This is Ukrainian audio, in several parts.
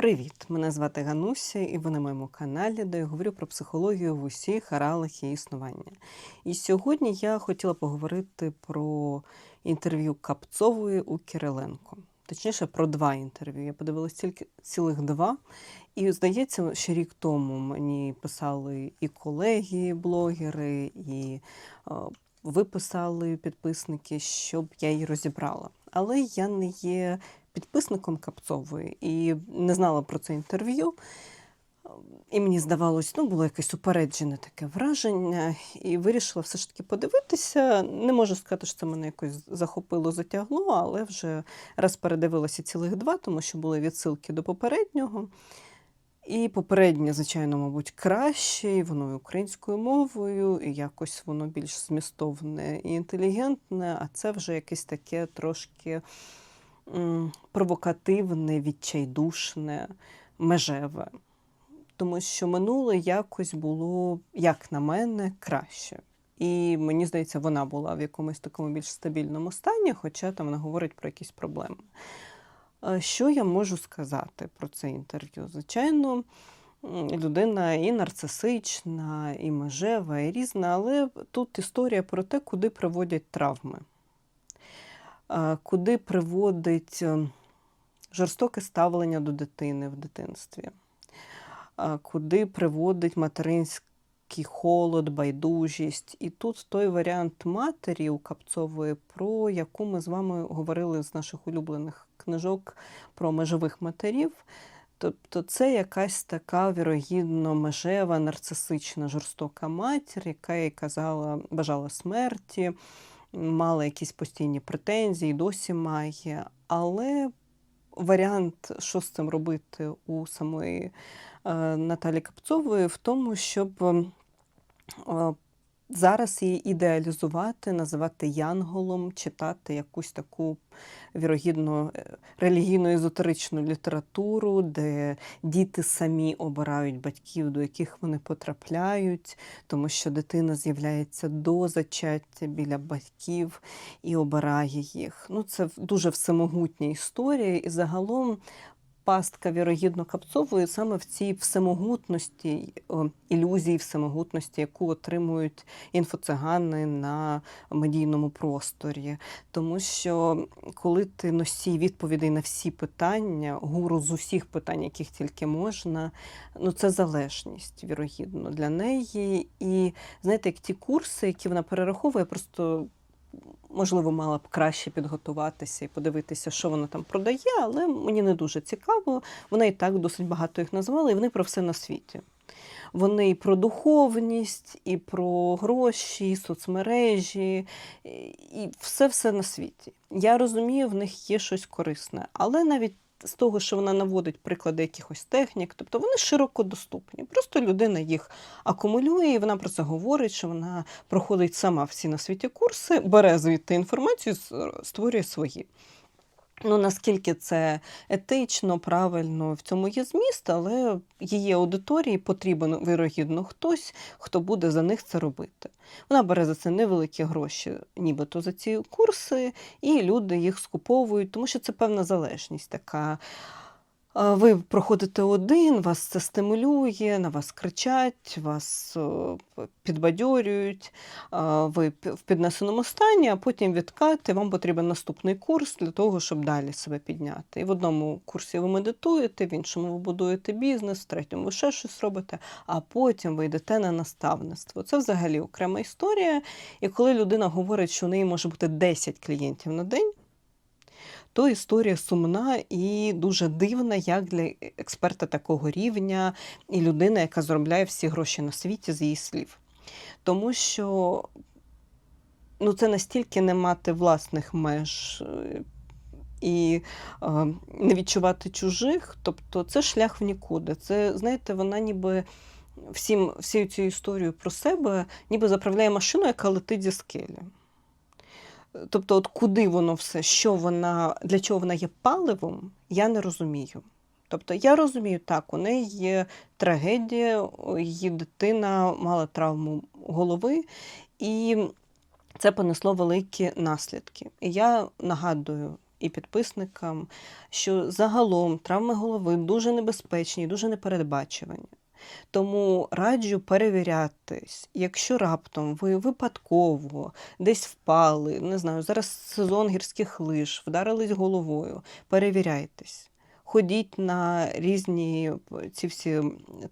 Привіт! Мене звати Гануся, і ви на моєму каналі, де я говорю про психологію в усіх аралах її існування. І сьогодні я хотіла поговорити про інтерв'ю Капцової у Кириленко. Точніше, про два інтерв'ю. Я подивилась тільки цілих два. І здається, ще рік тому мені писали і колеги, блогери, і е, ви писали підписники, щоб я її розібрала. Але я не є підписником Капцової і не знала про це інтерв'ю. І мені здавалось, ну, було якесь упереджене таке враження, і вирішила все ж таки подивитися. Не можу сказати, що це мене якось захопило, затягло, але вже раз передивилася цілих два, тому що були відсилки до попереднього. І попереднє, звичайно, мабуть, краще, і воно і українською мовою, і якось воно більш змістовне і інтелігентне, а це вже якесь таке трошки провокативне, відчайдушне, межеве. Тому що минуле якось було, як на мене, краще. І мені здається, вона була в якомусь такому більш стабільному стані, хоча там вона говорить про якісь проблеми. Е, Що я можу сказати про це інтерв'ю? Звичайно, людина і нарцисична, і межева, і різна, але тут історія про те, куди приводять травми, куди приводить е, жорстоке ставлення до дитини в дитинстві, куди приводить материнський холод, байдужість. І тут той варіант матері у Капцової, про яку ми з вами говорили з наших улюблених книжок про межових матерів. Тобто це якась така вірогідно межева, нарцисична, жорстока матір, яка їй казала, бажала смерті, мала якісь постійні претензії, досі має. Але варіант, що з цим робити у самої е, Наталі Капцової, в тому, щоб е, зараз її ідеалізувати, називати янголом, читати якусь таку вірогідно е, релігійно-езотеричну літературу, де діти самі обирають батьків, до яких вони потрапляють, тому що дитина з'являється до зачаття біля батьків і обирає їх. Ну, це дуже всемогутня історія, і загалом. Пастка вірогідно капцової саме в цій всемогутності, ілюзії всемогутності, яку отримують інфоцигани на медійному просторі. Тому що коли ти носій відповідей на всі питання, гуру з усіх питань, яких тільки можна, ну це залежність, вірогідно, для неї. І знаєте, як ті курси, які вона перераховує, просто. Можливо, мала б краще підготуватися і подивитися, що вона там продає, але мені не дуже цікаво. Вона і так досить багато їх назвала, і вони про все на світі. Вони і про духовність, і про гроші, і соцмережі, і- і все-все на світі. Я розумію, в них є щось корисне, але навіть з того, що вона наводить приклади якихось технік, тобто вони широко доступні. Просто людина їх акумулює, і вона про це говорить, що вона проходить сама всі на світі курси, бере звідти інформацію, створює свої. Ну, наскільки це етично, правильно, в цьому є зміст, але її аудиторії потрібен, вирогідно, хтось, хто буде за них це робити. Вона бере за це невеликі гроші, нібито за ці курси, і люди їх скуповують, тому що це певна залежність така. Ви проходите один, вас це стимулює, на вас кричать, вас підбадьорюють, ви в піднесеному стані, а потім відкат, і вам потрібен наступний курс для того, щоб далі себе підняти. І в одному курсі ви медитуєте, в іншому ви будуєте бізнес, в третьому ви ще щось робите, а потім ви йдете на наставництво. Це взагалі окрема історія. І коли людина говорить, що у неї може бути 10 клієнтів на день, то історія сумна і дуже дивна, як для експерта такого рівня і людина, яка заробляє всі гроші на світі з її слів. Тому що ну, це настільки не мати власних меж е, і е, не відчувати чужих, тобто це шлях в нікуди. Це, знаєте, вона ніби всім, всю цю історію про себе ніби заправляє машину, яка летить зі скелі. Тобто, от куди воно все, що вона, для чого вона є паливом, я не розумію. Тобто я розумію, так, у неї є трагедія, її дитина мала травму голови, і це понесло великі наслідки. І я нагадую і підписникам, що загалом травми голови дуже небезпечні, дуже непередбачувані. Тому раджу перевірятись, якщо раптом ви випадково десь впали, не знаю, зараз сезон гірських лиж, вдарились головою, перевіряйтесь. Ходіть на різні ці всі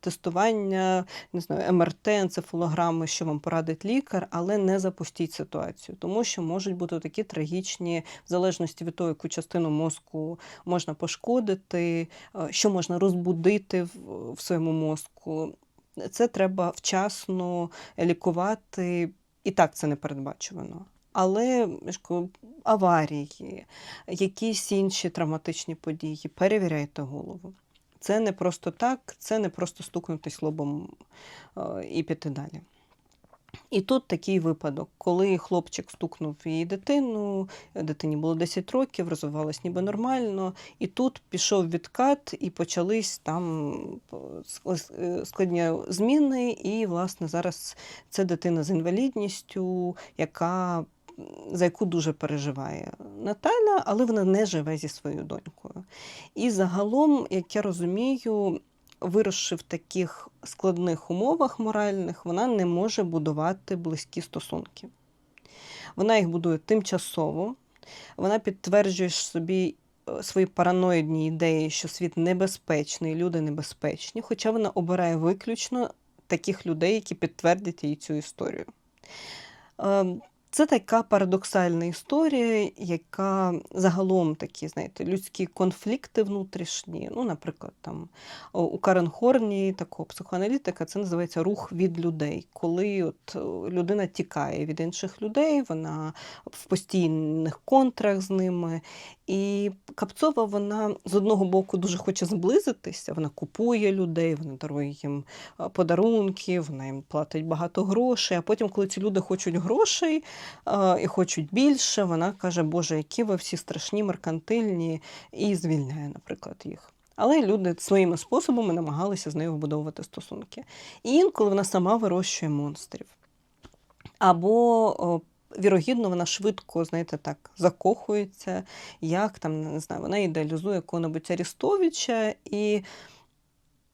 тестування, не знаю, МРТ, енцефалограми, що вам порадить лікар, але не запустіть ситуацію, тому що можуть бути такі трагічні, в залежності від того, яку частину мозку можна пошкодити, е, що можна розбудити в, в своєму мозку. Це треба вчасно лікувати, і так це не передбачувано. Але аварії, якісь інші травматичні події, перевіряйте голову. Це не просто так, це не просто стукнутись лобом е, і піти далі. І тут такий випадок, коли хлопчик стукнув її дитину, дитині було 10 років, розвивалась ніби нормально, і тут пішов відкат, і почались там е, складні зміни. І, власне, зараз це дитина з інвалідністю, яка за яку дуже переживає Наталя, але вона не живе зі своєю донькою. І загалом, як я розумію, виросши в таких складних умовах моральних, вона не може будувати близькі стосунки. Вона їх будує тимчасово, вона підтверджує собі е, свої параноїдні ідеї, що світ небезпечний, люди небезпечні, хоча вона обирає виключно таких людей, які підтвердять їй цю історію. Це така парадоксальна історія, яка загалом такі, знаєте, людські конфлікти внутрішні. Ну, наприклад, там у Карен Хорні, такого психоаналітика, це називається рух від людей. Коли от людина тікає від інших людей, вона в постійних контрах з ними. І Капцова вона з одного боку дуже хоче зблизитися, вона купує людей, вона дарує їм подарунки, вона їм платить багато грошей. А потім, коли ці люди хочуть грошей і хочуть більше, вона каже, Боже, які ви всі страшні, меркантильні, і звільняє, наприклад, їх. Але люди своїми способами намагалися з нею вибудовувати стосунки. І інколи вона сама вирощує монстрів. Або вірогідно, вона швидко, знаєте, так, закохується, як там, не знаю, вона ідеалізує якого-небудь Арістовича і,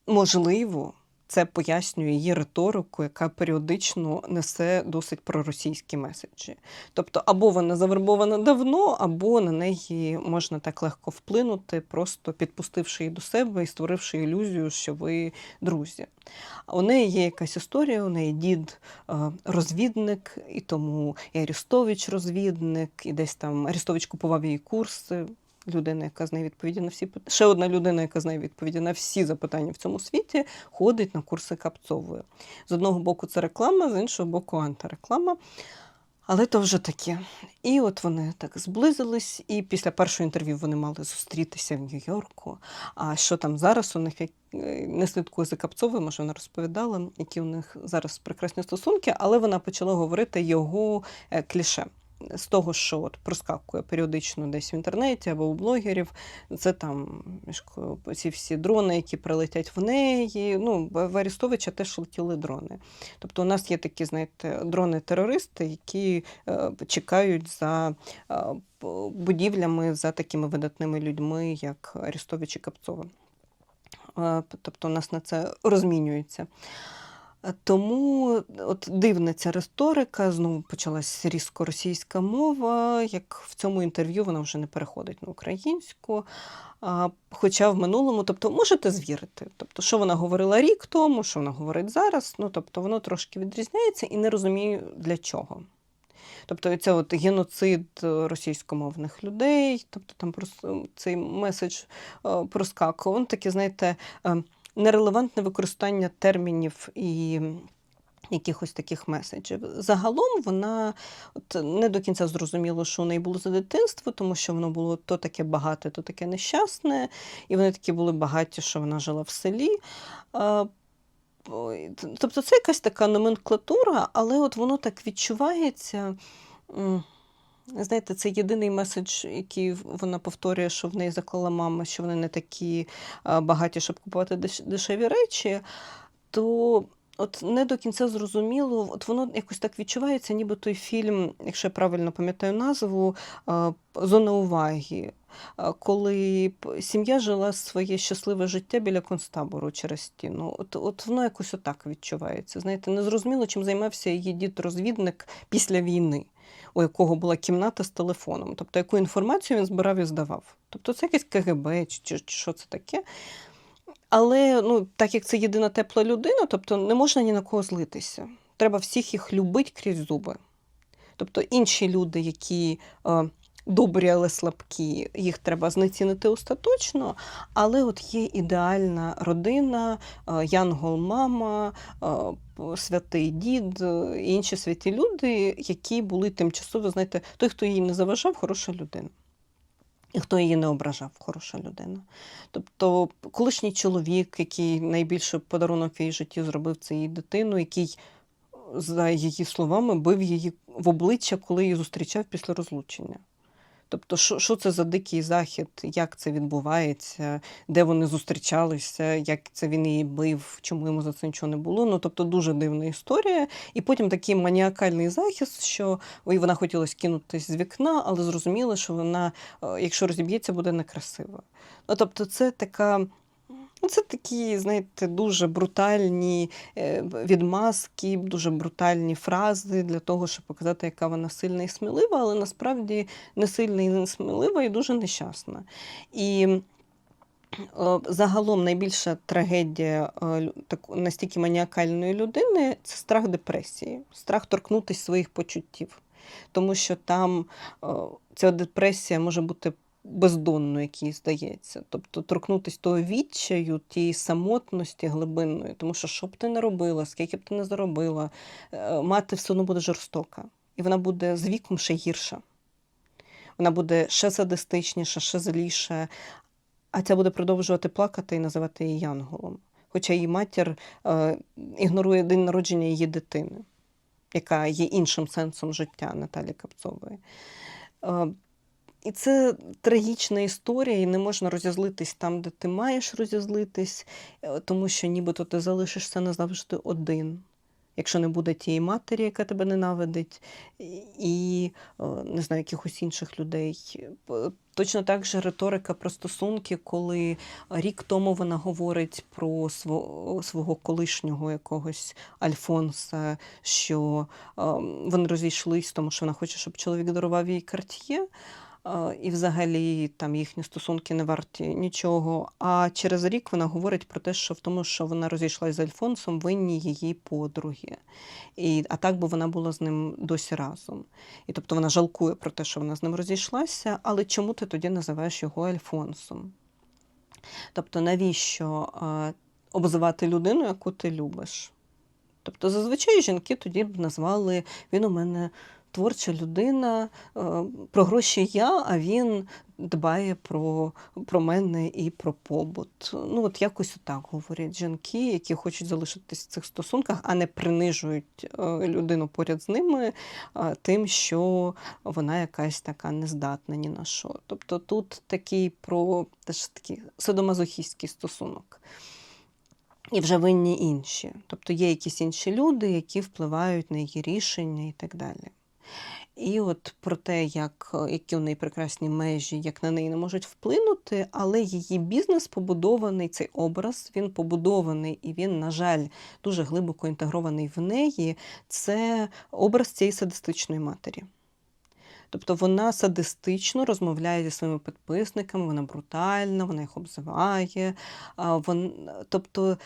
можливо, це пояснює її риторику, яка періодично несе досить проросійські меседжі. Тобто, або вона завербована давно, або на неї можна так легко вплинути, просто підпустивши її до себе і створивши ілюзію, що ви друзі. У неї є якась історія, у неї дід е, розвідник, і тому і Арістович розвідник, і десь там Арістович купував її курси людина, яка знає відповіді на всі. Ще одна людина, яка знає відповіді на всі запитання в цьому світі, ходить на курси Капцової. З одного боку, це реклама, з іншого боку, антиреклама. Але то вже таке. І от вони так зблизились, і після першого інтерв'ю вони мали зустрітися в Нью-Йорку. А що там зараз у них е, не слідкує за Капцовою, може вона розповідала, які у них зараз прекрасні стосунки, але вона почала говорити його е, кліше з того, що от проскакує періодично десь в інтернеті або у блогерів, це там ці всі дрони, які прилетять в неї. Ну, в Арістовича теж летіли дрони. Тобто у нас є такі, знаєте, дрони-терористи, які е, чекають за е, будівлями, за такими видатними людьми, як Арістович і Капцова. Е, тобто у нас на це розмінюється. Тому от дивна ця риторика, знову почалась різко російська мова, як в цьому інтерв'ю вона вже не переходить на українську. А, Хоча в минулому, тобто можете звірити. Тобто, що вона говорила рік тому, що вона говорить зараз, ну тобто воно трошки відрізняється і не розумію для чого. Тобто це от геноцид російськомовних людей, тобто там цей меседж проскакував. Він таке, знаєте, ем, нерелевантне використання термінів і якихось таких меседжів. Загалом вона от, не до кінця зрозуміло, що у неї було за дитинство, тому що воно було то таке багате, то таке нещасне, і вони такі були багаті, що вона жила в селі. Тобто це якась така номенклатура, але от воно так відчувається. Знаєте, це єдиний меседж, який вона повторює, що в неї заклала мама, що вони не такі багаті, щоб купувати дешеві речі. То От не до кінця зрозуміло, от воно якось так відчувається, ніби той фільм, якщо я правильно пам'ятаю назву, Зона уваги. Коли сім'я жила своє щасливе життя біля концтабору через стіну. От, от воно якось отак відчувається. Знаєте, незрозуміло, чим займався її дід-розвідник після війни, у якого була кімната з телефоном. Тобто, яку інформацію він збирав і здавав. Тобто, це якесь КГБ чи, чи, чи що це таке. Але ну, так як це єдина тепла людина, тобто не можна ні на кого злитися. Треба всіх їх любити крізь зуби. Тобто інші люди, які е, добрі, але слабкі, їх треба знецінити остаточно. Але от є ідеальна родина, е, янгол-мама, е, святий дід, е, інші святі люди, які були тимчасово, знаєте, той, хто їй не заважав, хороша людина. І хто її не ображав, хороша людина. Тобто, колишній чоловік, який найбільший подарунок в її житті зробив це її дитину, який, за її словами, бив її в обличчя, коли її зустрічав після розлучення. Тобто, що, що це за дикий захід, як це відбувається, де вони зустрічалися, як це він її бив, чому йому за це нічого не було. Ну, тобто, дуже дивна історія. І потім такий маніакальний захист, що ой, вона хотіла скинутись з вікна, але зрозуміла, що вона, е, якщо розіб'ється, буде некрасива. Ну, тобто, це така. Ну, це такі, знаєте, дуже брутальні е, відмазки, дуже брутальні фрази для того, щоб показати, яка вона сильна і смілива, але насправді не сильна і не смілива, і дуже нещасна. І е, загалом найбільша трагедія е, настільки маніакальної людини це страх депресії, страх торкнутися своїх почуттів. Тому що там ця депресія може бути бездонною, як їй здається. Тобто торкнутися того відчаю, тієї самотності глибинної, тому що що б ти не робила, скільки б ти не заробила, е, мати все одно буде жорстока. І вона буде з віком ще гірша. Вона буде ще садистичніша, ще зліша, а ця буде продовжувати плакати і називати її янголом. Хоча її матір е, ігнорує день народження її дитини, яка є іншим сенсом життя Наталі Капцової. Е, і це трагічна історія, і не можна розізлитись там, де ти маєш розізлитись, е, тому що нібито ти залишишся назавжди один. Якщо не буде тієї матері, яка тебе ненавидить, і- е, не знаю, якихось інших людей. Точно так же риторика про стосунки, коли рік тому вона говорить про свого, колишнього якогось Альфонса, що е, вони розійшлись, тому що вона хоче, щоб чоловік дарував їй карт'є. І взагалі там їхні стосунки не варті нічого. А через рік вона говорить про те, що в тому, що вона розійшлася з Альфонсом, винні її подруги. І, а так би вона була з ним досі разом. І тобто вона жалкує про те, що вона з ним розійшлася, але чому ти тоді називаєш його Альфонсом? Тобто, навіщо обзивати людину, яку ти любиш? Тобто, зазвичай жінки тоді б назвали він у мене творча людина, е, про гроші я, а він дбає про, про мене і про побут. Ну, от якось отак говорять жінки, які хочуть залишитись в цих стосунках, а не принижують е, людину поряд з ними е, тим, що вона якась така нездатна ні на що. Тобто тут такий про теж такий садомазохістський стосунок. І вже винні інші. Тобто є якісь інші люди, які впливають на її рішення і так далі. І от про те, як, е, які у неї прекрасні межі, як на неї не можуть вплинути, але її бізнес побудований, цей образ, він побудований і він, на жаль, дуже глибоко інтегрований в неї. Це образ цієї садистичної матері. Тобто вона садистично розмовляє зі своїми підписниками, вона брутальна, вона їх обзиває. Вон, тобто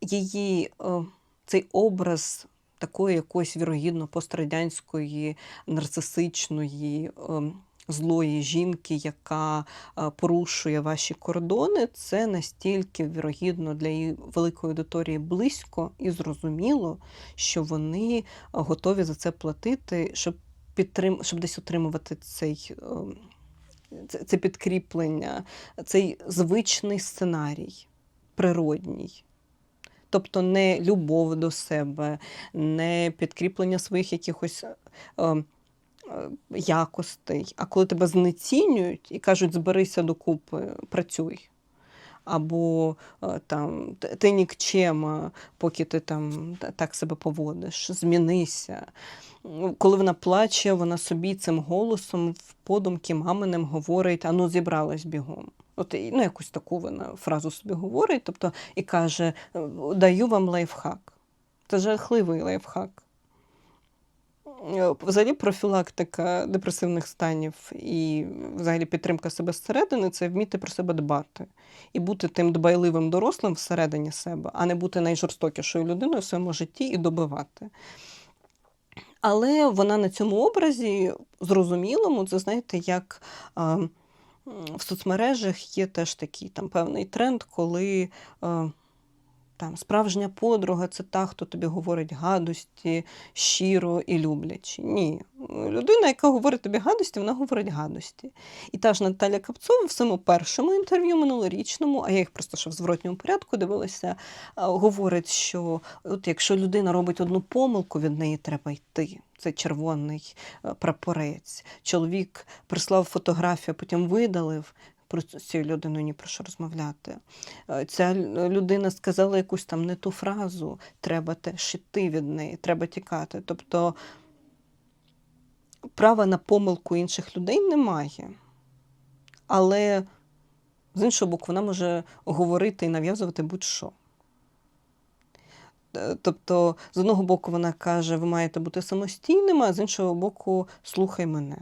її е, цей образ такої якоїсь вірогідно пострадянської нарцисичної. е, Злої жінки, яка е, порушує ваші кордони, це настільки вірогідно для її великої аудиторії близько і зрозуміло, що вони е, готові за це платити, щоб підтрим... щоб десь отримувати цей, ем, це підкріплення, цей звичний сценарій, природній. Тобто не любов до себе, не підкріплення своїх якихось ем, е, якостей. А коли тебе знецінюють і кажуть, зберися докупи, працюй. або е, там ти нікчема, поки ти там так себе поводиш, змінися. Коли вона плаче, вона собі цим голосом в подумки маминим говорить: ану, зібралась бігом. От ну, якусь таку вона фразу собі говорить, тобто і каже: даю вам лайфхак. Це жахливий лайфхак. Е, Взагалі профілактика депресивних станів і взагалі підтримка себе зсередини це вміти про себе дбати і бути тим дбайливим дорослим всередині себе, а не бути найжорстокішою людиною в своєму житті і добивати. Але вона на цьому образі зрозумілому, це знаєте, як а, м, в соцмережах є теж такий там певний тренд, коли а, там справжня подруга це та, хто тобі говорить гадості щиро і люблячи. Ні. Людина, яка говорить тобі гадості, вона говорить гадості. І та ж Наталя Капцова в своєму першому інтерв'ю минулорічному, а я їх просто ще в зворотньому порядку дивилася, говорить, що от якщо людина робить одну помилку, від неї треба йти. Це червоний е, прапорець. Чоловік прислав фотографію, потім видалив. Про з цією людиною ні про що розмовляти. Е, Ця людина сказала якусь там не ту фразу, треба теж йти від неї, треба тікати. Тобто права на помилку інших людей немає. Але з іншого боку, вона може говорити і нав'язувати будь-що. Е, Тобто, з одного боку, вона каже, ви маєте бути самостійними, а з іншого боку, слухай мене.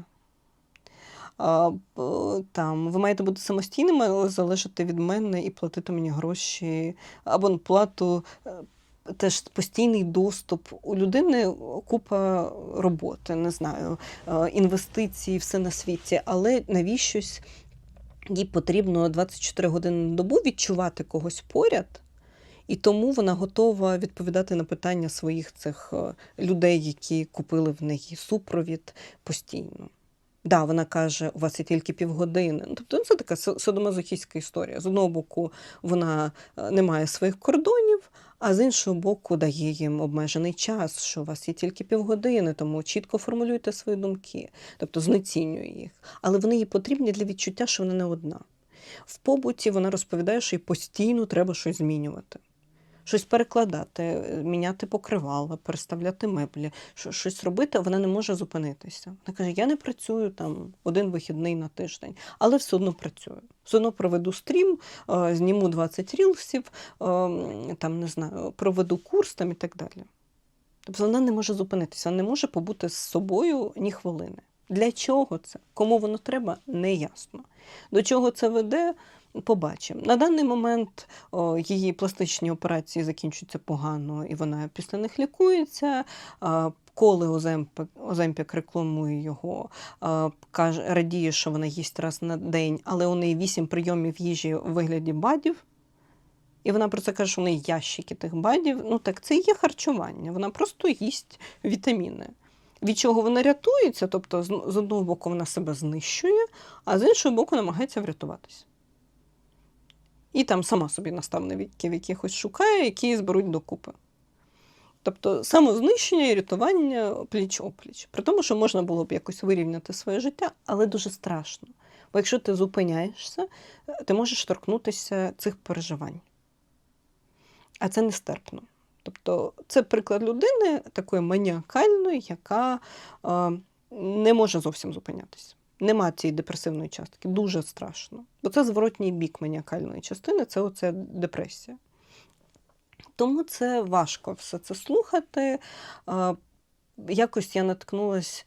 Там, ви маєте бути самостійними, але залежати від мене і платити мені гроші, абонплату, е, теж постійний доступ. У людини купа роботи, не знаю, е, інвестиції, все на світі, але навіщось їй потрібно 24 години на добу відчувати когось поряд. І тому вона готова відповідати на питання своїх цих е, людей, які купили в неї супровід постійно. Да, вона каже, у вас є тільки півгодини. Ну, тобто це така садомазохістська історія. З одного боку, вона е, не має своїх кордонів, а з іншого боку, дає їм обмежений час, що у вас є тільки півгодини, тому чітко формулюйте свої думки, тобто знецінює їх. Але вони їй потрібні для відчуття, що вона не одна. В побуті вона розповідає, що їй постійно треба щось змінювати. Щось перекладати, міняти покривала, переставляти меблі, що- щось робити, вона не може зупинитися. Вона каже: я не працюю там один вихідний на тиждень, але все одно працюю. Все одно проведу стрім, е, зніму 20 рілсів, е, там не знаю, проведу курс там і так далі. Тобто вона не може зупинитися, вона не може побути з собою ні хвилини. Для чого це? Кому воно треба, не ясно. До чого це веде, побачимо. На даний момент о, її пластичні операції закінчуються погано, і вона після них лікується. А, Коли Оземпік, Оземпік рекламує його, каже, радіє, що вона їсть раз на день, але у неї вісім прийомів їжі у вигляді бадів. І вона про це каже, що у неї ящики тих бадів. Ну так це є харчування. Вона просто їсть вітаміни. Від чого вона рятується, тобто з одного боку вона себе знищує, а з іншого боку намагається врятуватися. І там сама собі наставників якихось шукає, які зберуть докупи. Тобто самознищення і рятування пліч опліч. При тому, що можна було б якось вирівняти своє життя, але дуже страшно. Бо якщо ти зупиняєшся, ти можеш торкнутися цих переживань. А це нестерпно. Тобто, це приклад людини такої маніакальної, яка е, не може зовсім зупинятися. Нема цієї депресивної частки. Дуже страшно. Бо це зворотній бік маніакальної частини, це оце депресія. Тому це важко все це слухати. Якось я наткнулась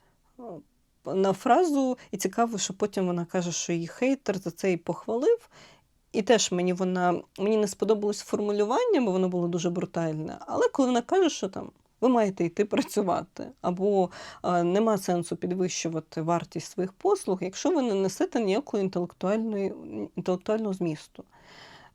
на фразу, і цікаво, що потім вона каже, що її хейтер за це і похвалив. І теж мені вона мені не сподобалось формулювання, бо воно було дуже брутальне. Але коли вона каже, що там ви маєте йти працювати, або е, нема сенсу підвищувати вартість своїх послуг, якщо ви не несете ніякої інтелектуальної інтелектуального змісту.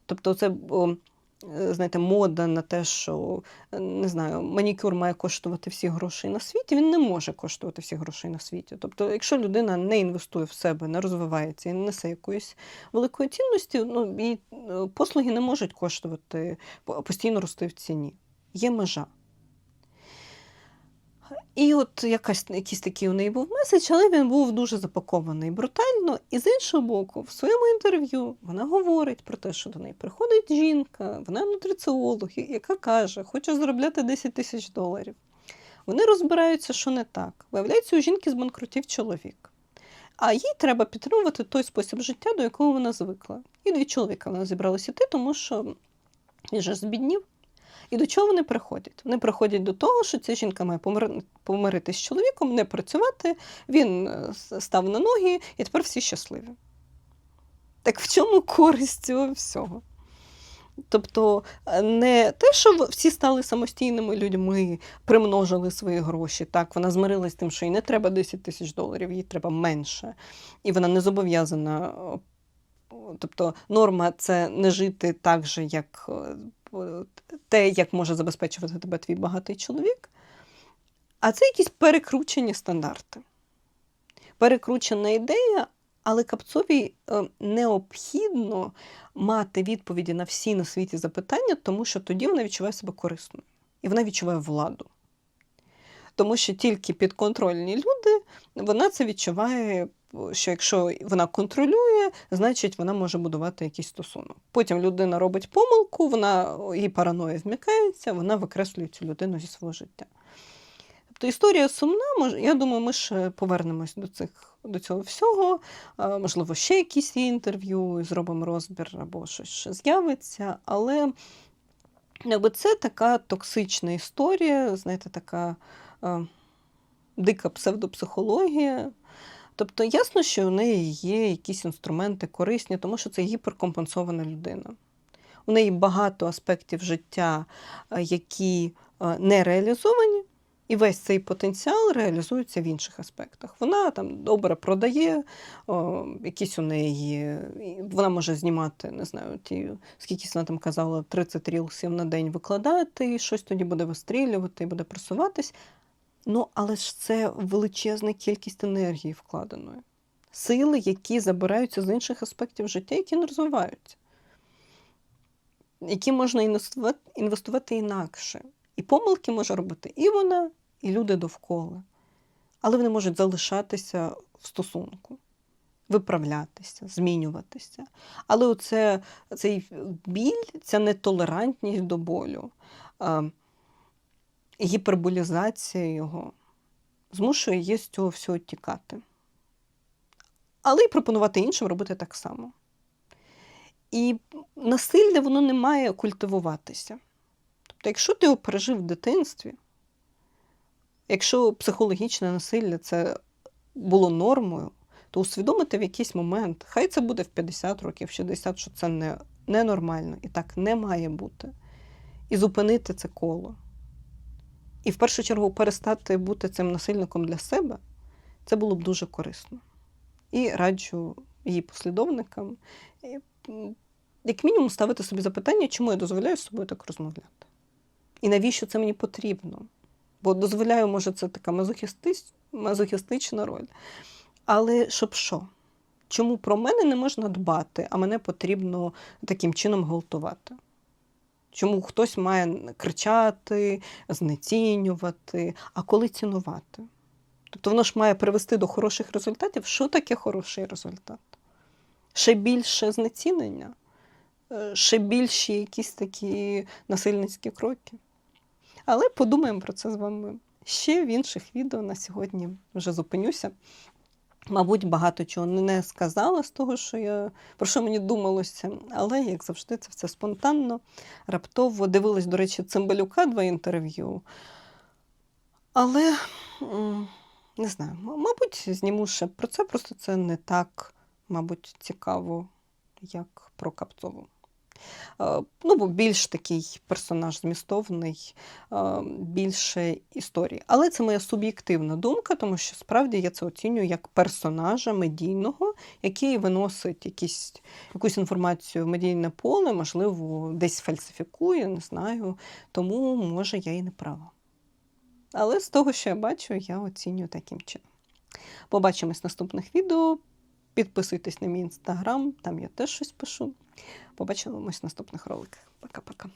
Тобто, це е, знаєте, мода на те, що е, не знаю, манікюр має коштувати всі гроші на світі, він не може коштувати всі гроші на світі. Тобто, якщо людина не інвестує в себе, не розвивається і не несе якоїсь великої цінності, ну і послуги не можуть коштувати по- постійно рости в ціні. Є межа. І от якась, якийсь такий у неї був меседж, але він був дуже запакований брутально. І з іншого боку, в своєму інтерв'ю вона говорить про те, що до неї приходить жінка, вона нутриціолог, яка каже, хоче заробляти 10 тисяч доларів. Вони розбираються, що не так. Виявляється, у жінки збанкрутів чоловік. А їй треба підтримувати той спосіб життя, до якого вона звикла. І дві чоловіка вона зібралася йти, тому що він же збіднів. І до чого вони приходять? Вони приходять до того, що ця жінка має помир... помиритися з чоловіком, не працювати, він е, став на ноги, і тепер всі щасливі. Так в чому користь цього всього? Тобто е, не те, що всі стали самостійними людьми, примножили свої гроші. Так, вона змирилась з тим, що їй не треба 10 тисяч доларів, їй треба менше. І вона не зобов'язана. Тобто норма це не жити так же, як е, те, як може забезпечувати тебе твій багатий чоловік. А це якісь перекручені стандарти. Перекручена ідея, але Капцовій е, необхідно мати відповіді на всі на світі запитання, тому що тоді вона відчуває себе корисною і вона відчуває владу. Тому що тільки підконтрольні люди, вона це відчуває, що якщо вона контролює, значить вона може будувати якийсь стосунок. Потім людина робить помилку, вона її параноя вмикається, вона викреслює цю людину зі свого життя. Тобто історія сумна, я думаю, ми ж повернемось до цих. До цього всього, можливо, ще якісь інтерв'ю, зробимо розбір або щось ще з'явиться. Але якби це така токсична історія, знаєте, така дика псевдопсихологія. Тобто, ясно, що у неї є якісь інструменти корисні, тому що це гіперкомпенсована людина. У неї багато аспектів життя, які не реалізовані. І весь цей потенціал реалізується в інших аспектах. Вона там добре продає, о, якісь у неї, вона може знімати, не знаю, ті, скільки вона там казала, 30 рілсів на день викладати, і щось тоді буде вистрілювати і буде просуватись. Ну, але ж це величезна кількість енергії вкладеної, сили, які забираються з інших аспектів життя, які не розвиваються, які можна інвестувати, інакше. І помилки може робити і вона, і люди довкола. Але вони можуть залишатися в стосунку, виправлятися, змінюватися. Але оце, цей біль, ця нетолерантність до болю, гіперболізація його змушує її з цього всього тікати. Але й пропонувати іншим робити так само. І насилля воно не має культивуватися. Тобто, якщо ти його пережив в дитинстві, якщо психологічне насилля це було нормою, то усвідомити в якийсь момент, хай це буде в 50 років, 60, що це не, ненормально і так не має бути. І зупинити це коло. І в першу чергу перестати бути цим насильником для себе, це було б дуже корисно. І раджу її послідовникам, як мінімум, ставити собі запитання, чому я дозволяю з собою так розмовляти. І навіщо це мені потрібно? Бо дозволяю, може, це така мазохістична роль. Але щоб що? Чому про мене не можна дбати, а мене потрібно таким чином гвалтувати? Чому хтось має кричати, знецінювати, а коли цінувати? Тобто воно ж має привести до хороших результатів. Що таке хороший результат? Ще більше знецінення, е, ще більші якісь такі насильницькі кроки. Але подумаємо про це з вами ще в інших відео. На сьогодні вже зупинюся. Мабуть, багато чого не сказала з того, що я, про що мені думалося, але, як завжди, це все спонтанно, раптово дивилась, до речі, Цимбалюка два інтерв'ю. Але не знаю, мабуть, зніму ще про це, просто це не так, мабуть, цікаво, як про Капцову. Е, ну, бо більш такий персонаж змістовний, е, більше історії. Але це моя суб'єктивна думка, тому що справді я це оцінюю як персонажа медійного, який виносить якісь, якусь інформацію в медійне поле, можливо, десь фальсифікує, не знаю. Тому, може, я і не права. Але з того, що я бачу, я оцінюю таким чином. Побачимось в наступних відео. Підписуйтесь на мій інстаграм, там я теж щось пишу. Побачимось в наступних роликах. Пока-пока.